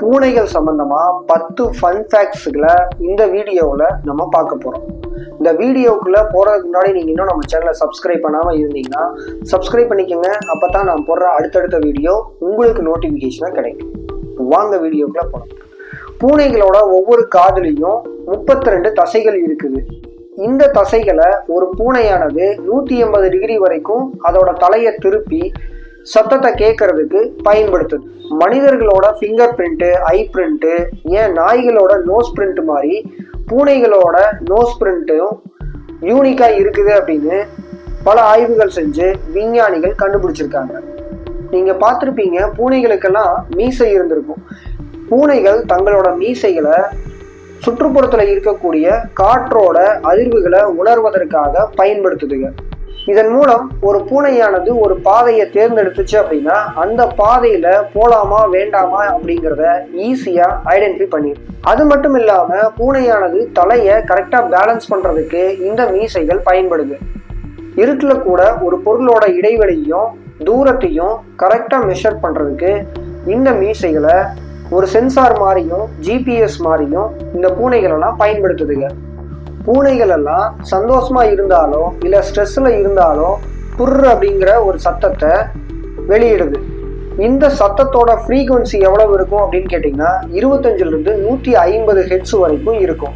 பூனைகள் சம்பந்தமாக பத்து ஃபன் ஃபேக்ட்ஸுகளை இந்த வீடியோவில் நம்ம பார்க்க போகிறோம் இந்த வீடியோக்குள்ளே போகிறதுக்கு முன்னாடி நீங்கள் இன்னும் நம்ம சேனலை சப்ஸ்கிரைப் பண்ணாமல் இருந்தீங்கன்னா சப்ஸ்கிரைப் பண்ணிக்கோங்க. அப்போ தான் நான் போடுற அடுத்தடுத்த வீடியோ உங்களுக்கு நோட்டிஃபிகேஷனாக கிடைக்கும். வாங்க வீடியோக்குள்ளே போகலாம் பூனைகளோட ஒவ்வொரு காதலையும் முப்பத்தி ரெண்டு தசைகள் இருக்குது. இந்த தசைகளை ஒரு பூனையானது நூற்றி எண்பது டிகிரி வரைக்கும் அதோட தலையை திருப்பி சத்தத்தை கேட்கறதுக்கு பயன்படுத்துது. மனிதர்களோட ஃபிங்கர் பிரிண்ட்டு ஐ பிரிண்ட்டு ஏன் நாய்களோட நோஸ் பிரிண்ட் மாதிரி பூனைகளோட நோஸ் பிரிண்ட்டும் யூனிக்காக இருக்குது அப்படின்னு பல ஆய்வுகள் செஞ்சு விஞ்ஞானிகள் கண்டுபிடிச்சிருக்காங்க. நீங்கள் பார்த்துருப்பீங்க பூனைகளுக்கெல்லாம் மீசை இருந்திருக்கும். பூனைகள் தங்களோட மீசைகளை சுற்றுப்புறத்தில் இருக்கக்கூடிய காற்றோட அதிர்வுகளை உணர்வதற்காக பயன்படுத்துதுங்க. இதன் மூலம் ஒரு பூனையானது ஒரு பாதையை தேர்ந்தெடுத்துச்சு அப்படின்னா அந்த பாதையில போலாமா வேண்டாமா அப்படிங்கிறத ஈஸியா ஐடென்டிஃபை பண்ணிடும் அது மட்டும் இல்லாம பூனையானது தலையை கரெக்டா பேலன்ஸ் பண்றதுக்கு இந்த மீசைகள் பயன்படுது. இருட்டில் கூட ஒரு பொருளோட இடைவெளியும் தூரத்தையும் கரெக்டாக மெஷர் பண்ணுறதுக்கு இந்த மீசைகளை ஒரு சென்சார் மாதிரியும் ஜிபிஎஸ் மாதிரியும் இந்த பூனைகளெல்லாம் பயன்படுத்துதுங்க. பூனைகள் எல்லாம் சந்தோஷமா இருந்தாலோ இல்லை ஸ்ட்ரெஸ்ஸில் இருந்தாலோ புர் அப்படிங்கிற ஒரு சத்தத்தை வெளியிடுது. இந்த சத்தத்தோட ஃப்ரீக்குவன்சி எவ்வளவு இருக்கும் அப்படின்னு கேட்டிங்கன்னா இருபத்தஞ்சிலிருந்து நூற்றி ஐம்பது ஹெட்ஸ் வரைக்கும் இருக்கும்.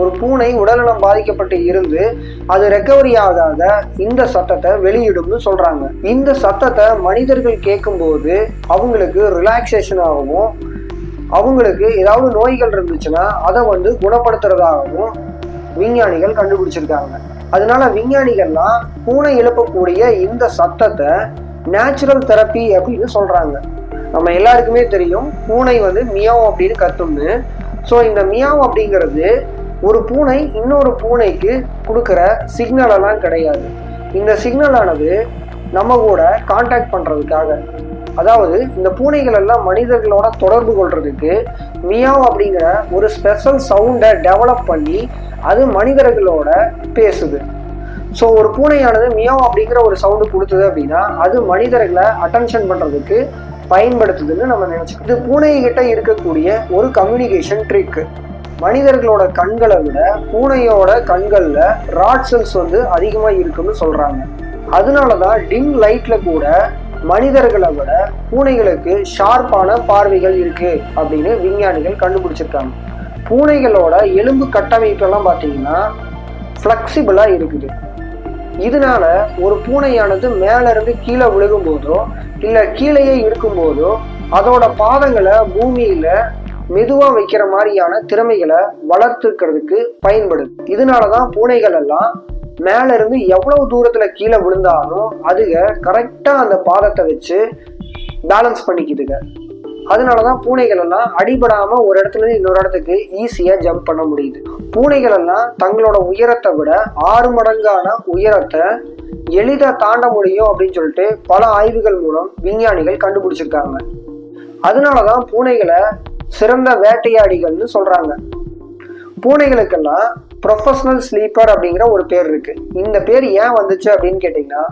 ஒரு பூனை உடல்நலம் பாதிக்கப்பட்டு இருந்து அது ரெக்கவரி ஆகாத இந்த சத்தத்தை வெளியிடும்னு சொல்றாங்க. இந்த சத்தத்தை மனிதர்கள் கேட்கும்போது அவங்களுக்கு ரிலாக்ஸேஷனாகவும் அவங்களுக்கு ஏதாவது நோய்கள் இருந்துச்சுன்னா அதை வந்து குணப்படுத்துறதாகவும் விஞ்ஞானிகள் கண்டுபிடிச்சிருக்காங்க. அதனால விஞ்ஞானிகள்லாம் பூனை எழுப்பக்கூடிய இந்த சத்தத்தை நேச்சுரல் தெரப்பி அப்படின்னு சொல்றாங்க. நம்ம எல்லாருக்குமே தெரியும் பூனை வந்து மியாவ் அப்படின்னு கத்தும்னு. ஸோ இந்த மியாவ் அப்படிங்கிறது ஒரு பூனை இன்னொரு பூனைக்கு கொடுக்குற சிக்னலெல்லாம் கிடையாது. இந்த சிக்னலானது நம்ம கூட காண்டாக்ட் பண்ணுறதுக்காக அதாவது இந்த பூனைகள் எல்லாம் மனிதர்களோட தொடர்பு கொள்றதுக்கு மியாவ் அப்படிங்கிற ஒரு ஸ்பெஷல் சவுண்டை டெவலப் பண்ணி அது மனிதர்களோட பேசுது. ஸோ ஒரு பூனையானது மியாவ் அப்படிங்கிற ஒரு சவுண்டு கொடுத்தது அப்படின்னா அது மனிதர்களை அட்டென்ஷன் பண்ணுறதுக்கு பயன்படுத்துதுன்னு நம்ம நினச்சிக்கோம் இது பூனைகிட்ட இருக்கக்கூடிய ஒரு கம்யூனிகேஷன் ட்ரிக்கு மனிதர்களோட கண்களை விட பூனையோட கண்களில் ராட் செல்ஸ் வந்து அதிகமாக இருக்குன்னு சொல்கிறாங்க அதனால தான் டிம் லைட்டில் கூட மனிதர்களை விட பூனைகளுக்கு ஷார்ப்பான பார்வைகள் இருக்குது அப்படின்னு விஞ்ஞானிகள் கண்டுபிடிச்சிருக்காங்க. பூனைகளோட எலும்பு கட்டமைப்பெல்லாம் பார்த்தீங்கன்னா ஃப்ளெக்சிபிளாக இருக்குது. இதனால ஒரு பூனையானது மேலேருந்து கீழே விழுகும் போதோ இல்லை கீழேயே இருக்கும்போதோ அதோட பாதங்களை பூமியில் மெதுவாக வைக்கிற மாதிரியான திறமைகளை வளர்த்துக்கிறதுக்கு பயன்படுது. இதனாலதான் பூனைகள் எல்லாம் மேலேருந்து எவ்வளவு தூரத்தில் கீழே விழுந்தாலும் அதுக கரெக்டாக அந்த பாதத்தை வச்சு பேலன்ஸ் பண்ணிக்குதுங்க. அதனாலதான் பூனைகள் எல்லாம் அடிபடாம ஒரு இடத்துல இருந்து இன்னொரு இடத்துக்கு ஈஸியா ஜம்ப் பண்ண முடியுது. பூனைகள் எல்லாம் தங்களோட உயரத்தை விட ஆறு மடங்கான உயரத்தை எளிதா தாண்ட முடியும் அப்படின்னு சொல்லிட்டு பல ஆய்வுகள் மூலம் விஞ்ஞானிகள் கண்டுபிடிச்சிருக்காங்க. அதனாலதான் பூனைகளை சிறந்த வேட்டையாடிகள்னு சொல்றாங்க. பூனைகளுக்கெல்லாம் ப்ரொஃபஷனல் ஸ்லீப்பர் அப்படிங்கிற ஒரு பேர் இருக்கு. இந்த பேர் ஏன் வந்துச்சு அப்படின்னு கேட்டிங்கன்னா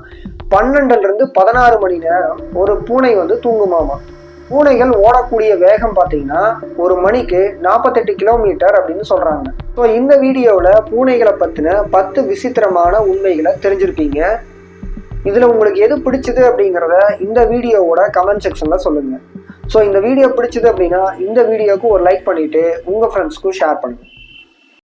பன்னெண்டுல இருந்து பதினாறு மணி நேரம் ஒரு பூனை வந்து தூங்குமாமா. பூனைகள் ஓடக்கூடிய வேகம் பார்த்தீங்கன்னா ஒரு மணிக்கு நாற்பத்தெட்டு கிலோமீட்டர் அப்படின்னு சொல்கிறாங்க ஸோ இந்த வீடியோவில் பூனைகளை பற்றின பத்து விசித்திரமான உண்மைகளை தெரிஞ்சிருப்பீங்க இதில் உங்களுக்கு எது பிடிச்சது அப்படிங்கிறத இந்த வீடியோவோட கமெண்ட் செக்ஷனில் சொல்லுங்கள் ஸோ இந்த வீடியோ பிடிச்சது அப்படின்னா இந்த வீடியோவுக்கு ஒரு லைக் பண்ணிவிட்டு உங்கள் ஃப்ரெண்ட்ஸ்க்கும் ஷேர் பண்ணுங்கள்